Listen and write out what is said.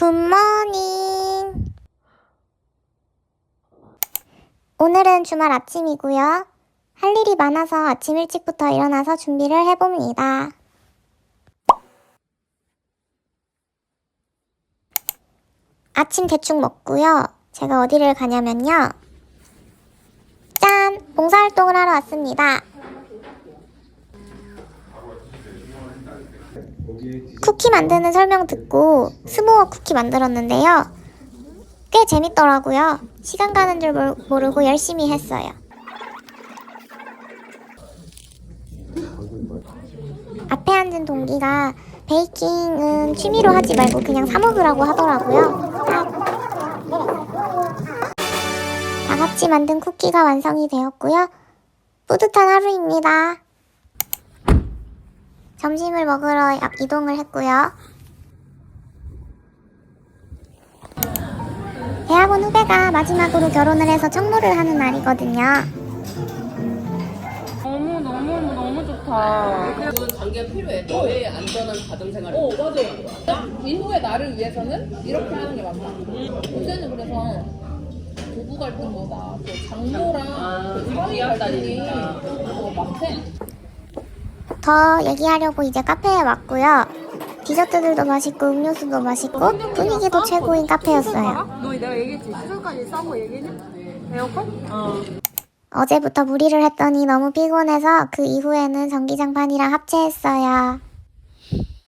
굿모닝. 오늘은 주말 아침이고요. 할 일이 많아서 아침 일찍부터 일어나서 준비를 해봅니다. 아침 대충 먹고요. 제가 어디를 가냐면요. 짠! 봉사활동을 하러 왔습니다. 쿠키 만드는 설명 듣고 스모어 쿠키 만들었는데요. 꽤 재밌더라고요. 시간 가는 줄 모르- 모르고 열심히 했어요. 앞에 앉은 동기가 베이킹은 취미로 하지 말고 그냥 사 먹으라고 하더라고요. 다 같이 만든 쿠키가 완성이 되었고요. 뿌듯한 하루입니다. 점심을 먹으러 야- 이동을 했고요. 대학원 후배가 마지막으로 결혼을 해서 청모를 하는 날이거든요. 너무 너무 너무 좋다. 그런 관계가 필요해. 너의 안전한 가정 생활을. 어, 맞아. 이후의 나를 위해서는 이렇게 하는 게 맞다. 요새는 그래서 부부 갈등보다 그 장모랑 그 사위 갈등이 더 더 얘기하려고 이제 카페에 왔고요. 디저트들도 맛있고 음료수도 맛있고 분위기도 최고인 카페였어요. 너 내가 얘기했지. 시설까지 싸고 얘기했니? 에어컨? 어. 어제부터 무리를 했더니 너무 피곤해서 그 이후에는 전기장판이랑 합체했어요.